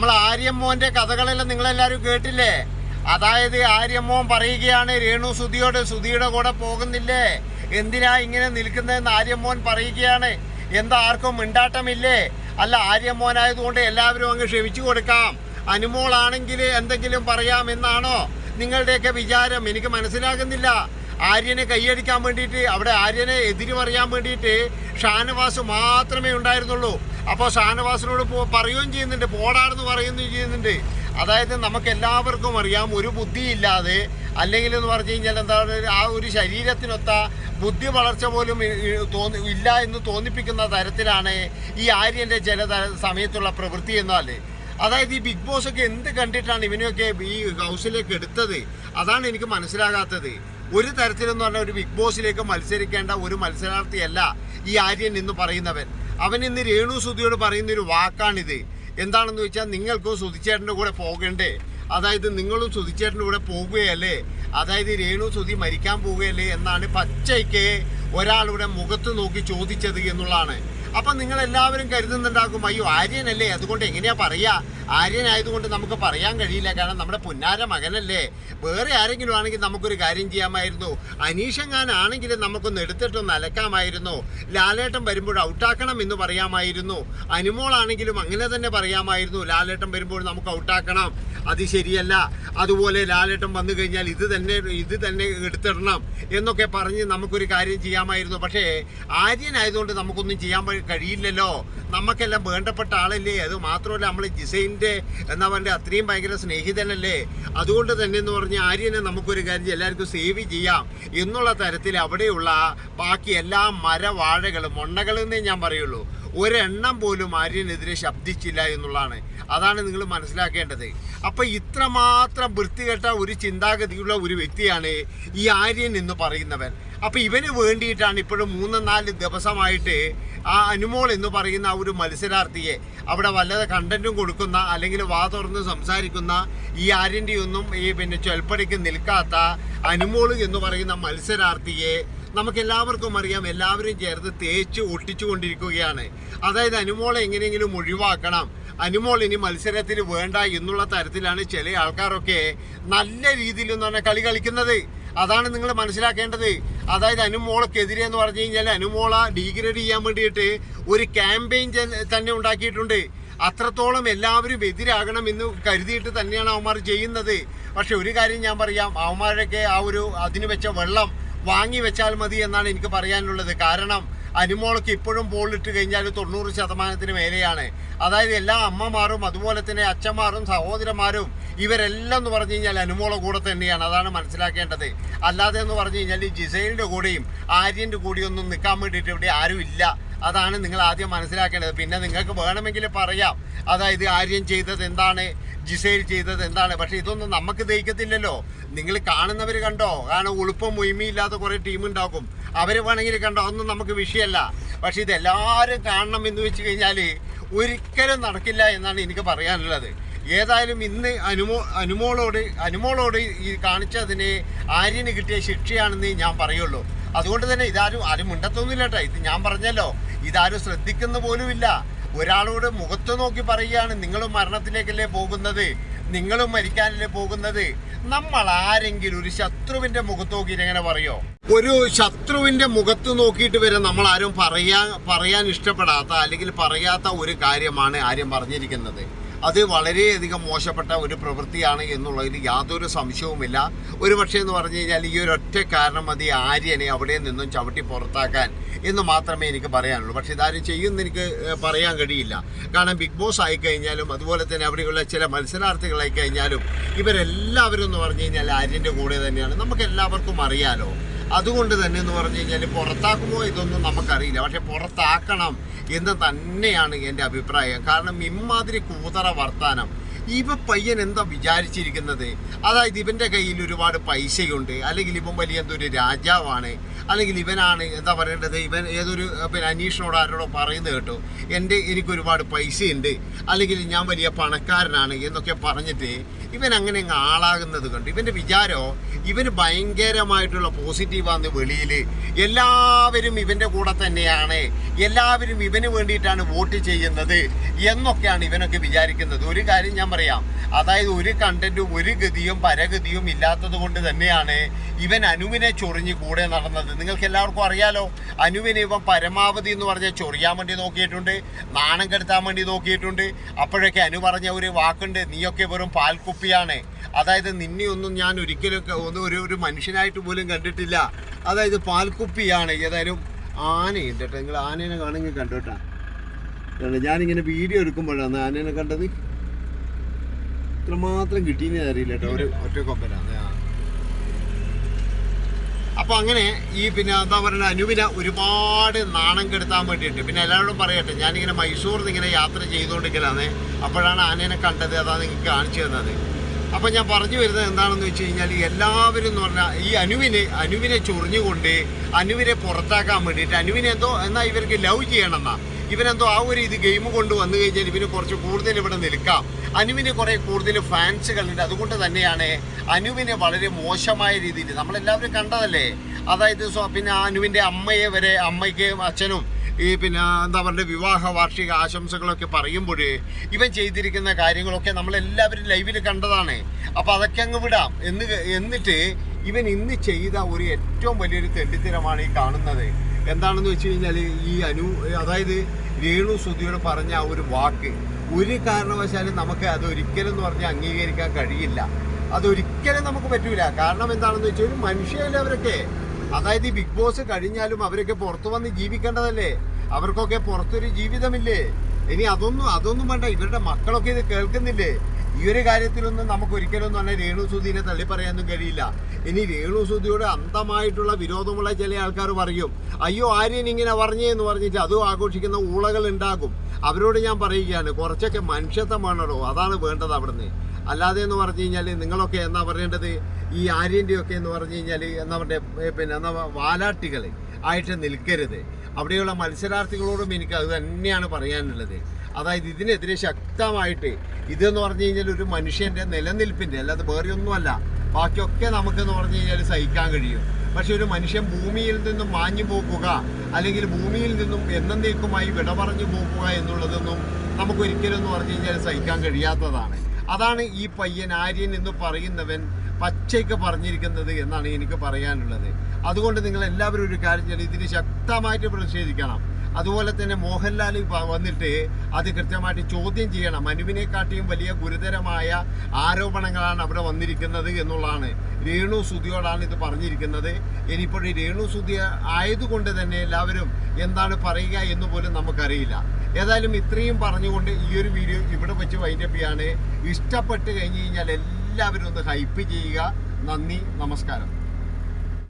നമ്മൾ ആര്യമ്മോന്റെ കഥകളെല്ലാം നിങ്ങളെല്ലാവരും കേട്ടില്ലേ? അതായത് ആര്യമ്മോൻ പറയുകയാണ് രേണു സുധിയോട് സുധിയുടെ കൂടെ പോകുന്നില്ലേ? എന്തിനാ ഇങ്ങനെ നിൽക്കുന്നതെന്ന് ആര്യമ്മോൻ പറയുകയാണ്. എന്താ ആർക്കും മിണ്ടാട്ടമില്ലേ? അല്ല ആര്യമ്മോനായതുകൊണ്ട് എല്ലാവരും അങ്ങ് ക്ഷമിച്ചു കൊടുക്കാം. അനുമോളാണെങ്കിൽ എന്തെങ്കിലും പറയാമെന്നാണോ നിങ്ങളുടെയൊക്കെ വിചാരം? എനിക്ക് മനസ്സിലാകുന്നില്ല. ആര്യനെ കൈയടിക്കാൻ വേണ്ടിയിട്ട് അവിടെ ആര്യനെ എതിര് പറയാൻ വേണ്ടിയിട്ട് ഷാനവാസ് മാത്രമേ ഉണ്ടായിരുന്നുള്ളൂ. അപ്പോൾ ഷാനവാസിനോട് പറയുകയും ചെയ്യുന്നുണ്ട് പോടാണെന്ന് പറയുകയും ചെയ്യുന്നുണ്ട്. അതായത് നമുക്ക് എല്ലാവർക്കും അറിയാം ഒരു ബുദ്ധിയില്ലാതെ അല്ലെങ്കിൽ എന്ന് പറഞ്ഞു കഴിഞ്ഞാൽ എന്താണ് ആ ഒരു ശരീരത്തിനൊത്ത ബുദ്ധി വളർച്ച പോലും തോന്നി ഇല്ല എന്ന് തോന്നിപ്പിക്കുന്ന തരത്തിലാണ് ഈ ആര്യന്റെ ചില സമയത്തുള്ള പ്രവൃത്തി എന്നാൽ അതായത് ഈ ബിഗ് ബോസ് ഒക്കെ എന്ത് കണ്ടിട്ടാണ് ഇവനെയൊക്കെ ഈ ഹൗസിലേക്ക് എടുത്തത്? അതാണ് എനിക്ക് മനസ്സിലാകാത്തത്. ഒരു തരത്തിലെന്ന് പറഞ്ഞാൽ ഒരു ബിഗ് ബോസിലേക്ക് മത്സരിക്കേണ്ട ഒരു മത്സരാർത്ഥിയല്ല ഈ ആര്യൻ എന്ന് പറയുന്നവൻ. അവൻ ഇന്ന് രേണു സുധിയോട് പറയുന്ന ഒരു വാക്കാണിത്. എന്താണെന്ന് വെച്ചാൽ നിങ്ങൾക്കും സുധിച്ചേട്ടന്റെ കൂടെ പോകണ്ടേ? അതായത് നിങ്ങളും സുധിച്ചേട്ടന്റെ കൂടെ പോകുകയല്ലേ? അതായത് രേണു സുധി മരിക്കാൻ പോവുകയല്ലേ എന്നാണ് പച്ചയ്ക്ക് ഒരാളുടെ മുഖത്ത് നോക്കി ചോദിച്ചത് എന്നുള്ളതാണ്. അപ്പം നിങ്ങൾ എല്ലാവരും കരുതുന്നുണ്ടാകും അയ്യോ ആര്യനല്ലേ? അതുകൊണ്ട് എങ്ങനെയാ പറയാ? ആര്യനായതുകൊണ്ട് നമുക്ക് പറയാൻ കഴിയില്ല. കാരണം നമ്മുടെ പുന്നാര മകനല്ലേ? വേറെ ആരെങ്കിലും ആണെങ്കിൽ നമുക്കൊരു കാര്യം ചെയ്യാമായിരുന്നു. അനീഷങ്ങാനാണെങ്കിൽ നമുക്കൊന്ന് എടുത്തിട്ടൊന്ന് അലക്കാമായിരുന്നു. ലാലേട്ടൻ വരുമ്പോൾ ഔട്ടാക്കണം എന്ന് പറയാമായിരുന്നു. അനുമോളാണെങ്കിലും അങ്ങനെ തന്നെ പറയാമായിരുന്നു. ലാലേട്ടൻ വരുമ്പോൾ നമുക്ക് ഔട്ടാക്കണം. അത് ശരിയല്ല. അതുപോലെ ലാലേട്ടൻ വന്നു കഴിഞ്ഞാൽ ഇത് തന്നെ ഇത് തന്നെ എടുത്തിടണം എന്നൊക്കെ പറഞ്ഞ് നമുക്കൊരു കാര്യം ചെയ്യാമായിരുന്നു. പക്ഷേ ആര്യനായതുകൊണ്ട് നമുക്കൊന്നും ചെയ്യാൻ കഴിയില്ലല്ലോ. നമുക്കെല്ലാം വേണ്ടപ്പെട്ട ആളല്ലേ? അത് മാത്രമല്ല നമ്മൾ ജിസൈന്റെ എന്താ പറയുക അത്രയും ഭയങ്കര സ്നേഹിതനല്ലേ? അതുകൊണ്ട് തന്നെ എന്ന് പറഞ്ഞ ആര്യനെ നമുക്കൊരു കാര്യം എല്ലാവർക്കും സേവ് ചെയ്യാം എന്നുള്ള തരത്തിൽ അവിടെയുള്ള ബാക്കി എല്ലാ മരവാഴകളും മൊണ്ണകളെന്നേ ഞാൻ പറയുള്ളൂ. ഒരെണ്ണം പോലും ആര്യനെതിരെ ശബ്ദിച്ചില്ല എന്നുള്ളതാണ്. അതാണ് നിങ്ങൾ മനസ്സിലാക്കേണ്ടത്. അപ്പം ഇത്രമാത്രം വൃത്തികെട്ട ഒരു ചിന്താഗതിയുള്ള ഒരു വ്യക്തിയാണ് ഈ ആര്യൻ എന്ന് പറയുന്നവൻ. അപ്പൊ ഇവന് വേണ്ടിയിട്ടാണ് ഇപ്പോഴും മൂന്ന് നാല് ദിവസമായിട്ട് ആ അനുമോൾ എന്ന് പറയുന്ന ആ ഒരു മത്സരാർത്ഥിയെ അവിടെ വല്ലത് കണ്ടന്റും കൊടുക്കുന്ന അല്ലെങ്കിൽ വാ തുറന്ന് സംസാരിക്കുന്ന ഈ ആര്യന്റെ ഒന്നും ഈ പിന്നെ ചൊൽപ്പടിക്ക് നിൽക്കാത്ത അനുമോൾ എന്ന് പറയുന്ന മത്സരാർത്ഥിയെ നമുക്ക് എല്ലാവർക്കും അറിയാം. എല്ലാവരും ചേർത്ത് തേച്ച് ഒട്ടിച്ചു കൊണ്ടിരിക്കുകയാണ് അതായത് അനുമോളെ എങ്ങനെയെങ്കിലും ഒഴിവാക്കണം. അനുമോൾ ഇനി മത്സരത്തിൽ വേണ്ട എന്നുള്ള തരത്തിലാണ് ചില ആൾക്കാരൊക്കെ നല്ല രീതിയിൽ എന്ന് പറഞ്ഞാൽ കളി കളിക്കുന്നത്. അതാണ് നിങ്ങൾ മനസ്സിലാക്കേണ്ടത്. അതായത് അനുമോളക്കെതിരെ എന്ന് പറഞ്ഞു കഴിഞ്ഞാൽ അനുമോള ഡീഗ്രേഡ് ചെയ്യാൻ വേണ്ടിയിട്ട് ഒരു ക്യാമ്പയിൻ തന്നെ ഉണ്ടാക്കിയിട്ടുണ്ട്. അത്രത്തോളം എല്ലാവരും എതിരാകണം എന്ന് കരുതിയിട്ട് തന്നെയാണ് അവന്മാർ ചെയ്യുന്നത്. പക്ഷെ ഒരു കാര്യം ഞാൻ പറയാം. അവന്മാരൊക്കെ ആ ഒരു അതിന് വെച്ച വെള്ളം വാങ്ങി വെച്ചാൽ മതി എന്നാണ് എനിക്ക് പറയാനുള്ളത്. കാരണം അനുമോൾക്ക് ഇപ്പോഴും ബോളിട്ട് കഴിഞ്ഞാൽ തൊണ്ണൂറ് ശതമാനത്തിന് മേലെയാണ്. അതായത് എല്ലാ അമ്മമാരും അതുപോലെ തന്നെ അച്ഛന്മാരും സഹോദരന്മാരും ഇവരെല്ലാം എന്ന് പറഞ്ഞു കഴിഞ്ഞാൽ അനുമോള കൂടെ തന്നെയാണ്. അതാണ് മനസ്സിലാക്കേണ്ടത്. അല്ലാതെ എന്ന് പറഞ്ഞു കഴിഞ്ഞാൽ ഈ ജിസൈലിന്റെ കൂടെയും ആര്യന്റെ കൂടെയും ഒന്നും നിൽക്കാൻ വേണ്ടിയിട്ട് ഇവിടെ ആരും ഇല്ല. അതാണ് നിങ്ങൾ ആദ്യം മനസ്സിലാക്കേണ്ടത്. പിന്നെ നിങ്ങൾക്ക് വേണമെങ്കിൽ പറയാം. അതായത് ആര്യൻ ചെയ്തത് എന്താണ്? ജിസൈൽ ചെയ്തത് എന്താണ്? പക്ഷെ ഇതൊന്നും നമുക്ക് ദഹിക്കത്തില്ലല്ലോ. നിങ്ങൾ കാണുന്നവർ കണ്ടോ? കാരണം ഉളുപ്പം മുയ്മയില്ലാത്ത കുറേ ടീം ഉണ്ടാക്കും അവർ വേണമെങ്കിൽ കണ്ടോ ഒന്നും നമുക്ക് വിഷയമല്ല. പക്ഷേ ഇതെല്ലാവരും കാണണം എന്ന് വെച്ച് കഴിഞ്ഞാൽ ഒരിക്കലും നടക്കില്ല എന്നാണ് എനിക്ക് പറയാനുള്ളത്. ഏതായാലും ഇന്ന് അനുമോ അനുമോളോട് അനുമോളോട് ഈ കാണിച്ചതിന് ആര്യന് കിട്ടിയ ശിക്ഷയാണെന്ന് ഞാൻ പറയുള്ളൂ. അതുകൊണ്ട് തന്നെ ഇതാരും ആരും മിണ്ടത്തൊന്നുമില്ല കേട്ടോ. ഇത് ഞാൻ പറഞ്ഞല്ലോ. ഇതാരും ശ്രദ്ധിക്കുന്ന പോലുമില്ല. ഒരാളോട് മുഖത്ത് നോക്കി പറയുകയാണ്. നിങ്ങളും മരണത്തിലേക്കല്ലേ പോകുന്നത്? നിങ്ങളും മരിക്കാനല്ലേ പോകുന്നത്? നമ്മൾ ആരെങ്കിലും ഒരു ശത്രുവിന്റെ മുഖത്ത് നോക്കിയിട്ട് എങ്ങനെ പറയോ? ഒരു ശത്രുവിന്റെ മുഖത്ത് നോക്കിയിട്ട് വരെ നമ്മൾ ആരും പറയാൻ പറയാൻ ഇഷ്ടപ്പെടാത്ത അല്ലെങ്കിൽ പറയാത്ത ഒരു കാര്യമാണ് ആര്യം പറഞ്ഞിരിക്കുന്നത്. അത് വളരെയധികം മോശപ്പെട്ട ഒരു പ്രവൃത്തിയാണ് എന്നുള്ളതിൽ യാതൊരു സംശയവുമില്ല. ഒരു പക്ഷേ എന്ന് പറഞ്ഞു കഴിഞ്ഞാൽ ഈ ഒരു ഒറ്റ കാരണം മതി ആര്യനെ അവിടെ നിന്നും ചവിട്ടി പുറത്താക്കാൻ എന്ന് മാത്രമേ എനിക്ക് പറയാനുള്ളൂ. പക്ഷേ ഇതാരും ചെയ്യുമെന്ന് എനിക്ക് പറയാൻ കഴിയില്ല. കാരണം ബിഗ് ബോസ് ആയിക്കഴിഞ്ഞാലും അതുപോലെ തന്നെ അവിടെയുള്ള ചില മത്സരാർത്ഥികളായി കഴിഞ്ഞാലും ഇവരെല്ലാവരും എന്ന് പറഞ്ഞു കഴിഞ്ഞാൽ ആര്യന്റെ കൂടെ തന്നെയാണ്. നമുക്ക് എല്ലാവർക്കും അറിയാലോ അതുകൊണ്ട് തന്നെ എന്ന് പറഞ്ഞു കഴിഞ്ഞാൽ പുറത്താക്കുമോ ഇതൊന്നും നമുക്കറിയില്ല. പക്ഷെ പുറത്താക്കണം എന്ന് തന്നെയാണ് എന്റെ അഭിപ്രായം. കാരണം ഇമ്മാതിരി കൂതറ വർത്താനം ഇവ പയ്യൻ എന്താ വിചാരിച്ചിരിക്കുന്നത്? അതായത് ഇവന്റെ കയ്യിൽ ഒരുപാട് പൈസയുണ്ട്. അല്ലെങ്കിൽ ഇവൻ വലിയ എന്തൊരു രാജാവാണ്. അല്ലെങ്കിൽ ഇവനാണ് എന്താ പറയേണ്ടത്? ഇവൻ ഏതൊരു പിന്നെ അനീഷിനോട് ആരോടോ പറയുന്നത് കേട്ടോ. എന്റെ എനിക്ക് ഒരുപാട് പൈസയുണ്ട്. അല്ലെങ്കിൽ ഞാൻ വലിയ പണക്കാരനാണ് എന്നൊക്കെ പറഞ്ഞിട്ട് ഇവൻ അങ്ങനെ അങ്ങ് ആളാകുന്നത് കണ്ട്. ഇവന്റെ വിചാരോ ഇവന് ഭയങ്കരമായിട്ടുള്ള പോസിറ്റീവാന്ന് വെളിയിൽ എല്ലാവരും ഇവന്റെ കൂടെ തന്നെയാണ്. എല്ലാവരും ഇവന് വേണ്ടിയിട്ടാണ് വോട്ട് ചെയ്യുന്നത് എന്നൊക്കെയാണ് ഇവനൊക്കെ വിചാരിക്കുന്നത്. ഒരു കാര്യം ഞാൻ അതായത് ഒരു കണ്ടന്റും ഒരു ഗതിയും പരഗതിയും ഇല്ലാത്തത് കൊണ്ട് തന്നെയാണ് ഇവൻ അനുവിനെ ചൊറിഞ്ഞ് കൂടെ നടന്നത്. നിങ്ങൾക്ക് എല്ലാവർക്കും അറിയാലോ അനുവിനെ ഇവൻ പരമാവധി എന്ന് പറഞ്ഞാൽ ചൊറിയാൻ വേണ്ടി നോക്കിയിട്ടുണ്ട് നാണം കെടുത്താൻ വേണ്ടി നോക്കിയിട്ടുണ്ട്. അപ്പോഴൊക്കെ അനു പറഞ്ഞ ഒരു വാക്കുണ്ട് നീയൊക്കെ വെറും പാൽക്കുപ്പിയാണ്. അതായത് നിന്നെ ഒന്നും ഞാൻ ഒരിക്കലും ഒന്നും ഒരു ഒരു മനുഷ്യനായിട്ട് പോലും കണ്ടിട്ടില്ല. അതായത് പാൽക്കുപ്പിയാണ്. ഏതായാലും ആനയുണ്ട് കേട്ടോ. നിങ്ങൾ ആനേനെ കാണുമെങ്കിൽ കണ്ടോട്ടാ കണ്ടോ, ഞാനിങ്ങനെ വീഡിയോ എടുക്കുമ്പോഴാണ് ആനേനെ കണ്ടത്. ഇത്രമാത്രം കിട്ടിയെന്ന് അറിയില്ല കേട്ടോ. ഒരു ഒറ്റ കൊമ്പനാണ് ആ. അപ്പൊ അങ്ങനെ ഈ പിന്നെ എന്താ പറയുക അനുവിനെ ഒരുപാട് നാണം കെടുത്താൻ വേണ്ടിയിട്ട് പിന്നെ എല്ലാവരോടും പറയട്ടെ ഞാനിങ്ങനെ മൈസൂറിൽ ഇങ്ങനെ യാത്ര ചെയ്തുകൊണ്ടിരിക്കലാണ്. അപ്പോഴാണ് ആനേനെ കണ്ടത് അതാ നിങ്ങൾക്ക് കാണിച്ചു തന്നത്. അപ്പൊ ഞാൻ പറഞ്ഞു വരുന്നത് എന്താണെന്ന് വെച്ച് കഴിഞ്ഞാൽ എല്ലാവരും എന്ന് പറഞ്ഞാൽ ഈ അനുവിനെ അനുവിനെ ചൊറിഞ്ഞുകൊണ്ട് അനുവിനെ പുറത്താക്കാൻ വേണ്ടിയിട്ട് അനുവിനെ എന്തോ എന്നാൽ ഇവർക്ക് ലവ് ചെയ്യണമെന്നാ. ഇവനെന്തോ ആ ഒരു ഇത് ഗെയിം കൊണ്ട് വന്നു കഴിഞ്ഞാൽ ഇവന് കുറച്ച് കൂടുതൽ ഇവിടെ നിൽക്കാം. അനുവിന് കുറെ കൂടുതൽ ഫാൻസുകളുണ്ട് അതുകൊണ്ട് തന്നെയാണ് അനുവിനെ വളരെ മോശമായ രീതിയിൽ നമ്മളെല്ലാവരും കണ്ടതല്ലേ? അതായത് പിന്നെ അനുവിന്റെ അമ്മയെ വരെ അമ്മയ്ക്ക് അച്ഛനും ഈ പിന്നെ എന്താ പറയുക വിവാഹ വാർഷിക ആശംസകളൊക്കെ പറയുമ്പോൾ ഇവൻ ചെയ്തിരിക്കുന്ന കാര്യങ്ങളൊക്കെ നമ്മളെല്ലാവരും ലൈവിൽ കണ്ടതാണ്. അപ്പോൾ അതൊക്കെ അങ്ങ് വിടാം. എന്ന് എന്നിട്ട് ഇവൻ ഇന്ന് ചെയ്ത ഒരു ഏറ്റവും വലിയൊരു തെണ്ടിത്തരമാണ് ഈ കാണുന്നത്. എന്താണെന്ന് വെച്ച് കഴിഞ്ഞാൽ ഈ അനു അതായത് രേണു സുധിയോട് പറഞ്ഞ ആ ഒരു വാക്ക് ഒരു കാരണവശാലും നമുക്ക് അത് ഒരിക്കലും എന്ന് പറഞ്ഞാൽ അംഗീകരിക്കാൻ കഴിയില്ല. അതൊരിക്കലും നമുക്ക് പറ്റൂല. കാരണം എന്താണെന്ന് വെച്ചാൽ ഒരു മനുഷ്യരല്ലേ അവരൊക്കെ? അതായത് ഈ ബിഗ് ബോസ് കഴിഞ്ഞാലും അവരൊക്കെ പുറത്തു വന്ന് ജീവിക്കേണ്ടതല്ലേ? അവർക്കൊക്കെ പുറത്തൊരു ജീവിതമില്ലേ? ഇനി അതൊന്നും അതൊന്നും വേണ്ട. ഇവരുടെ മക്കളൊക്കെ ഇത് കേൾക്കുന്നില്ലേ? ഈ ഒരു കാര്യത്തിലൊന്നും നമുക്ക് ഒരിക്കലും തന്നെ രേണു സുധീനെ തള്ളിപ്പറയാനൊന്നും കഴിയില്ല. ഇനി രേണു സുധിയോട് അന്തമായിട്ടുള്ള വിരോധമുള്ള ചില ആൾക്കാർ പറയും അയ്യോ ആര്യൻ ഇങ്ങനെ പറഞ്ഞേ എന്ന് പറഞ്ഞിട്ട് അതും ആഘോഷിക്കുന്ന ഊളകൾ ഉണ്ടാകും. അവരോട് ഞാൻ പറയുകയാണ് കുറച്ചൊക്കെ മനുഷ്യത്വം അതാണ് വേണ്ടത് അവിടുന്ന്. അല്ലാതെ എന്ന് പറഞ്ഞു കഴിഞ്ഞാൽ നിങ്ങളൊക്കെ എന്നാ പറയേണ്ടത്? ഈ ആര്യന്റെ ഒക്കെ എന്ന് പറഞ്ഞു കഴിഞ്ഞാൽ എന്നാ പറയുക പിന്നെ എന്നാ വാലാട്ടികൾ ആയിട്ട് നിൽക്കരുത്. അവിടെയുള്ള മത്സരാർത്ഥികളോടും എനിക്ക് അത് തന്നെയാണ് പറയാനുള്ളത്. അതായത് ഇതിനെതിരെ ശക്തമായിട്ട് ഇതെന്ന് പറഞ്ഞു കഴിഞ്ഞാൽ ഒരു മനുഷ്യന്റെ നിലനിൽപ്പിന്റെ അല്ലാതെ വേറെ ഒന്നുമല്ല. ബാക്കിയൊക്കെ നമുക്കെന്ന് പറഞ്ഞു കഴിഞ്ഞാൽ സഹിക്കാൻ കഴിയും. പക്ഷെ ഒരു മനുഷ്യൻ ഭൂമിയിൽ നിന്നും മാഞ്ഞു പോകുക അല്ലെങ്കിൽ ഭൂമിയിൽ നിന്നും എന്നേക്കുമായി വിട പറഞ്ഞു പോകുക എന്നുള്ളതൊന്നും നമുക്ക് ഒരിക്കലും എന്ന് പറഞ്ഞു കഴിഞ്ഞാൽ സഹിക്കാൻ കഴിയാത്തതാണ്. അതാണ് ഈ പയ്യൻ ആര്യൻ എന്ന് പറയുന്നവൻ പച്ചയ്ക്ക് പറഞ്ഞിരിക്കുന്നത് എന്നാണ് എനിക്ക് പറയാനുള്ളത്. അതുകൊണ്ട് നിങ്ങൾ എല്ലാവരും ഒരു കാര്യം ചെയ്യണം. ഇതിന് ശക്തമായിട്ട് പ്രതിഷേധിക്കണം. അതുപോലെ തന്നെ മോഹൻലാൽ വന്നിട്ട് അത് കൃത്യമായിട്ട് ചോദ്യം ചെയ്യണം. മനുവിനെ മനുവിനെക്കാട്ടിയും വലിയ ഗുരുതരമായ ആരോപണങ്ങളാണ് അവിടെ വന്നിരിക്കുന്നത് എന്നുള്ളതാണ്. രേണു സുധിയോടാണ് ഇത് പറഞ്ഞിരിക്കുന്നത്. ഇനിയിപ്പോൾ രേണു സുധി ആയതുകൊണ്ട് തന്നെ എല്ലാവരും എന്താണ് പറയുക എന്ന് പോലും നമുക്കറിയില്ല. ഏതായാലും ഇത്രയും പറഞ്ഞുകൊണ്ട് ഈ ഒരു വീഡിയോ ഇവിടെ വെച്ച് വൈൻഡപ്പ് ചെയ്യാണ്. ഇഷ്ടപ്പെട്ട് കഴിഞ്ഞ് കഴിഞ്ഞാൽ എല്ലാവരും ഒന്ന് ഹൈപ്പ് ചെയ്യുക. നന്ദി നമസ്കാരം.